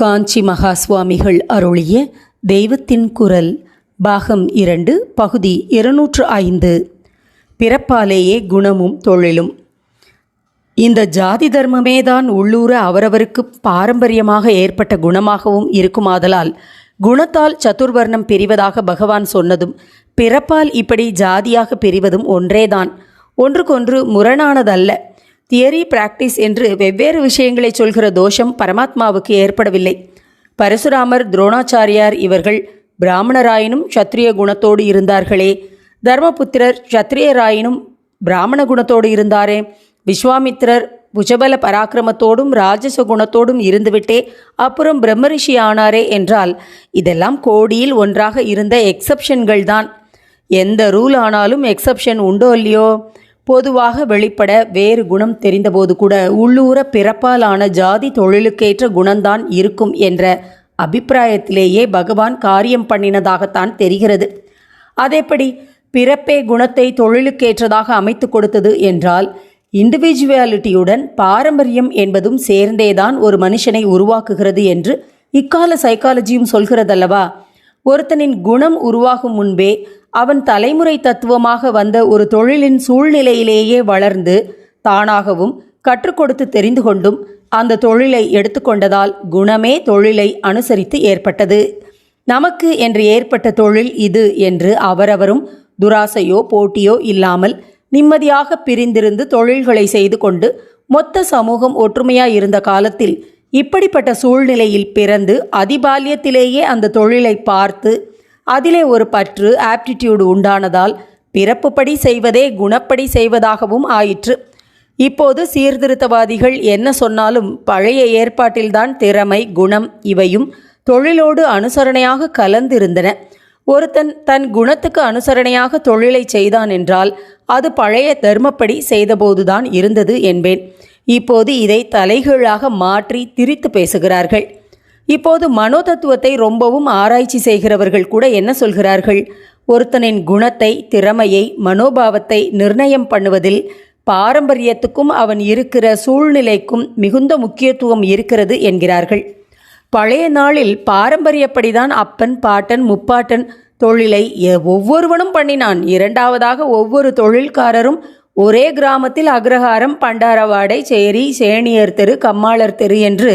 காஞ்சி மகா சுவாமிகள் அருளிய தெய்வத்தின் குரல் பாகம் இரண்டு பகுதி இருநூற்று ஐந்து. பிறப்பாலேயே குணமும் தொழிலும். இந்த ஜாதி தர்மமே தான் உள்ளூர அவரவருக்கு பாரம்பரியமாக ஏற்பட்ட குணமாகவும் இருக்குமாதலால் குணத்தால் சதுர்வர்ணம் பிரிவதாக பகவான் சொன்னதும் பிறப்பால் இப்படி ஜாதியாக பிரிவதும் ஒன்றேதான். ஒன்றுக்கொன்று முரணானதல்ல. தியரி பிராக்டிஸ் என்று வெவ்வேறு விஷயங்களை சொல்கிற தோஷம் பரமாத்மாவுக்கு ஏற்படவில்லை. பரசுராமர் துரோணாச்சாரியார் இவர்கள் பிராமணராயினும் சத்திரிய குணத்தோடு இருந்தார்களே. தர்மபுத்திரர் சத்திரியராயினும் பிராமண குணத்தோடு இருந்தாரே. விஸ்வாமித்திரர் புஜபல பராக்கிரமத்தோடும் ராஜச குணத்தோடும் இருந்துவிட்டே அப்புறம் பிரம்மரிஷி ஆனாரே என்றால் இதெல்லாம் கோடியில் ஒன்றாக இருந்த எக்ஸப்ஷன்கள் தான் எந்த ரூல் ஆனாலும் எக்ஸப்ஷன் உண்டோ இல்லையோ? பொதுவாக வெளிப்பட வேறு குணம் தெரிந்தபோது கூட உள்ளூர பிறப்பாலான ஜாதி தொழிலுக்கேற்ற குணம்தான் இருக்கும் என்ற அபிப்பிராயத்திலேயே பகவான் காரியம் பண்ணினதாகத்தான் தெரிகிறது. அதேபடி பிறப்பே குணத்தை தொழிலுக்கேற்றதாக அமைத்து கொடுத்தது என்றால் இண்டிவிஜுவாலிட்டியுடன் பாரம்பரியம் என்பதும் சேர்ந்தேதான் ஒரு மனுஷனை உருவாக்குகிறது என்று இக்கால சைக்காலஜியும் சொல்கிறதல்லவா? ஒருத்தனின் குணம் உருவாகும் முன்பே அவன் தலைமுறை தத்துவமாக வந்த ஒரு தொழிலின் சூழ்நிலையிலேயே வளர்ந்து தானாகவும் கற்றுக் கொடுத்து தெரிந்து கொண்டும் அந்த தொழிலை எடுத்துக்கொண்டதால் குணமே தொழிலை அனுசரித்து ஏற்பட்டது. நமக்கு என்று ஏற்பட்ட தொழில் இது என்று அவரவரும் துராசையோ போட்டியோ இல்லாமல் நிம்மதியாக பிரிந்திருந்து தொழில்களை செய்து கொண்டு மொத்த சமூகம் ஒற்றுமையாய் இருந்த காலத்தில் இப்படிப்பட்ட சூழ்நிலையில் பிறந்து அதிபால்யத்திலேயே அந்த தொழிலை பார்த்து அதிலே ஒரு பற்று ஆப்டிடியூடு உண்டானதால் பிறப்புப்படி செய்வதே குணப்படி செய்வதாகவும் ஆயிற்று. இப்போது சீர்திருத்தவாதிகள் என்ன சொன்னாலும் பழைய ஏற்பாட்டில்தான் திறமை குணம் இவையும் தொழிலோடு அனுசரணையாக கலந்திருந்தன. ஒருத்தன் தன் குணத்துக்கு அனுசரணையாக தொழிலை செய்தான் என்றால் அது பழைய தர்மப்படி செய்தபோதுதான் இருந்தது என்பேன். இப்போது இதை தலைகீழாக மாற்றி திரித்து பேசுகிறார்கள். இப்போது மனோதத்துவத்தை ரொம்பவும் ஆராய்ச்சி செய்கிறவர்கள் கூட என்ன சொல்கிறார்கள்? ஒருத்தனின் குணத்தை திறமையை மனோபாவத்தை நிர்ணயம் பண்ணுவதில் பாரம்பரியத்துக்கும் அவன் இருக்கிற சூழ்நிலைக்கும் மிகுந்த முக்கியத்துவம் இருக்கிறது என்கிறார்கள். பழைய நாளில் பாரம்பரியப்படிதான் அப்பன் பாட்டன் முப்பாட்டன் தொழிலை ஒவ்வொருவனும் பண்ணினான். இரண்டாவதாக ஒவ்வொரு தொழில்காரரும் ஒரே கிராமத்தில் அக்ரஹாரம் பண்டாரவாடை சேரி சேனியர் தெரு கம்மாளர் தெரு என்று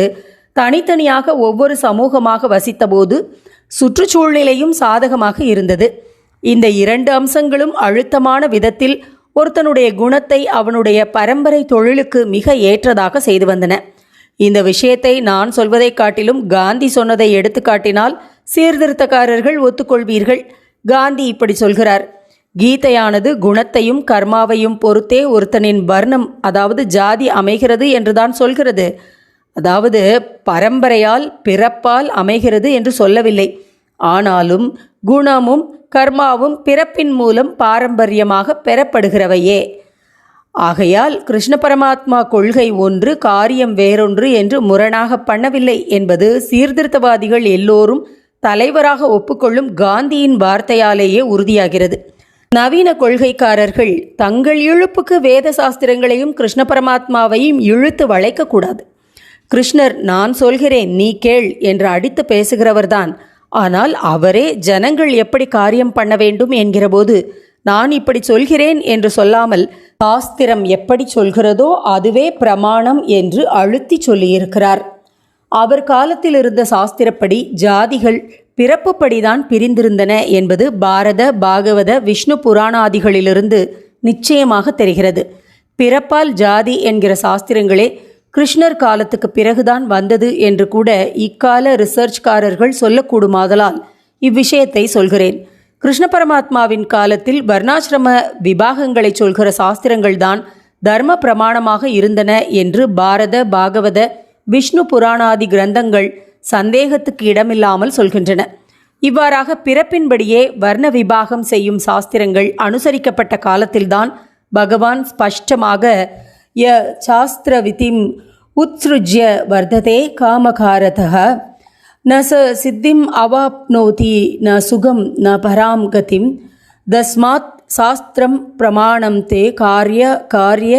தனித்தனியாக ஒவ்வொரு சமூகமாக வசித்தபோது சுற்றுச்சூழ்நிலையும் சாதகமாக இருந்தது. இந்த இரண்டு அம்சங்களும் அழுத்தமான விதத்தில் ஒருத்தனுடைய குணத்தை அவனுடைய பரம்பரை தொழிலுக்கு மிக ஏற்றதாக செய்து வந்தன. இந்த விஷயத்தை நான் சொல்வதைக் காட்டிலும் காந்தி சொன்னதை எடுத்து காட்டினால் சீர்திருத்தக்காரர்கள் ஒத்துக்கொள்வீர்கள். காந்தி இப்படி சொல்கிறார். கீதையானது குணத்தையும் கர்மாவையும் பொறுத்தே ஒருத்தனின் வர்ணம் அதாவது ஜாதி அமைகிறது என்றுதான் சொல்கிறது. அதாவது பரம்பரையால் பிறப்பால் அமைகிறது என்று சொல்லவில்லை. ஆனாலும் குணமும் கர்மாவும் பிறப்பின் மூலம் பாரம்பரியமாக பெறப்படுகிறவையே. ஆகையால் கிருஷ்ண பரமாத்மா கொள்கை ஒன்று காரியம் வேறொன்று என்று முரணாக பண்ணவில்லை என்பது சீர்திருத்தவாதிகள் எல்லோரும் தலைவராக ஒப்புக்கொள்ளும் காந்தியின் வார்த்தையாலேயே உறுதியாகிறது. நவீன கொள்கைக்காரர்கள் தங்கள் இழுப்புக்கு வேத சாஸ்திரங்களையும் கிருஷ்ண பரமாத்மாவையும் இழுத்து வளைக்கக்கூடாது கிருஷ்ணர் நான் சொல்கிறேன் நீ கேள் என்று அடித்து பேசுகிறவர்தான். ஆனால் அவரே ஜனங்கள் எப்படி காரியம் பண்ண வேண்டும் என்கிறபோது நான் இப்படி சொல்கிறேன் என்று சொல்லாமல் சாஸ்திரம் எப்படி சொல்கிறதோ அதுவே பிரமாணம் என்று அழுத்தி சொல்லியிருக்கிறார். அவர் காலத்தில் இருந்த சாஸ்திரப்படி ஜாதிகள் பிறப்புப்படிதான் பிரிந்திருந்தன என்பது பாரத பாகவத விஷ்ணு புராணாதிகளிலிருந்து நிச்சயமாக தெரிகிறது. பிறப்பால் ஜாதி என்கிற சாஸ்திரங்களே கிருஷ்ணர் காலத்துக்கு பிறகுதான் வந்தது என்று கூட இக்கால ரிசர்ச்காரர்கள் சொல்லக்கூடுமாதலால் இவ்விஷயத்தை சொல்கிறேன். கிருஷ்ண பரமாத்மாவின் காலத்தில் வர்ணாசிரம விபாகங்களை சொல்கிற சாஸ்திரங்கள்தான் தர்ம பிரமாணமாக இருந்தன என்று பாரத பாகவத விஷ்ணு புராணாதி கிரந்தங்கள் சந்தேகத்துக்கு இடமில்லாமல் சொல்கின்றன. இவ்வாறாக பிறப்பின்படியே வர்ண விபாகம் செய்யும் சாஸ்திரங்கள் அனுசரிக்கப்பட்ட காலத்தில்தான் பகவான் ஸ்பஷ்டமாக ய சாஸ்திரவிதிம் உத்சృజ్య வர்த்ததே காமகாரதः ந ச சித்திம் அவாப்னோதி ந சுகம் ந பராம் கதிம் தஸ்மாத் சாஸ்திரம் பிரமாணம் தே காரிய காரிய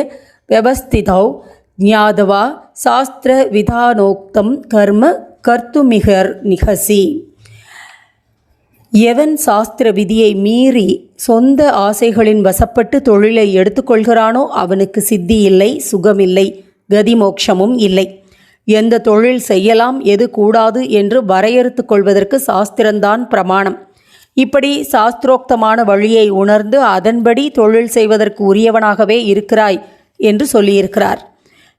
வியவஸ்திதௌ ஞாதவா சாஸ்திர விதானோக்தம் கர்ம கர்த்துமிகர் நிகசி எவன் சாஸ்திர விதியை மீறி சொந்த ஆசைகளின் வசப்பட்டு தொழிலை எடுத்துக்கொள்கிறானோ அவனுக்கு சித்தி இல்லை சுகமில்லை கதி மோட்சமும் இல்லை. எந்த தொழில் செய்யலாம் எது கூடாது என்று வரையறுத்து கொள்வதற்கு சாஸ்திரம்தான் பிரமாணம். இப்படி சாஸ்திரோக்தமான வழியை உணர்ந்து அதன்படி தொழில் செய்வதற்கு உரியவனாகவே இருக்கிறாய் என்று சொல்லியிருக்கிறார்.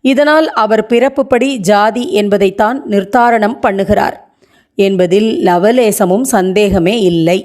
இதனால் அவர் பிறப்புப்படி ஜாதி என்பதைத்தான் நிர்தாரணம் பண்ணுகிறார். என்பதில் லவலேசமும் சந்தேகமே இல்லை.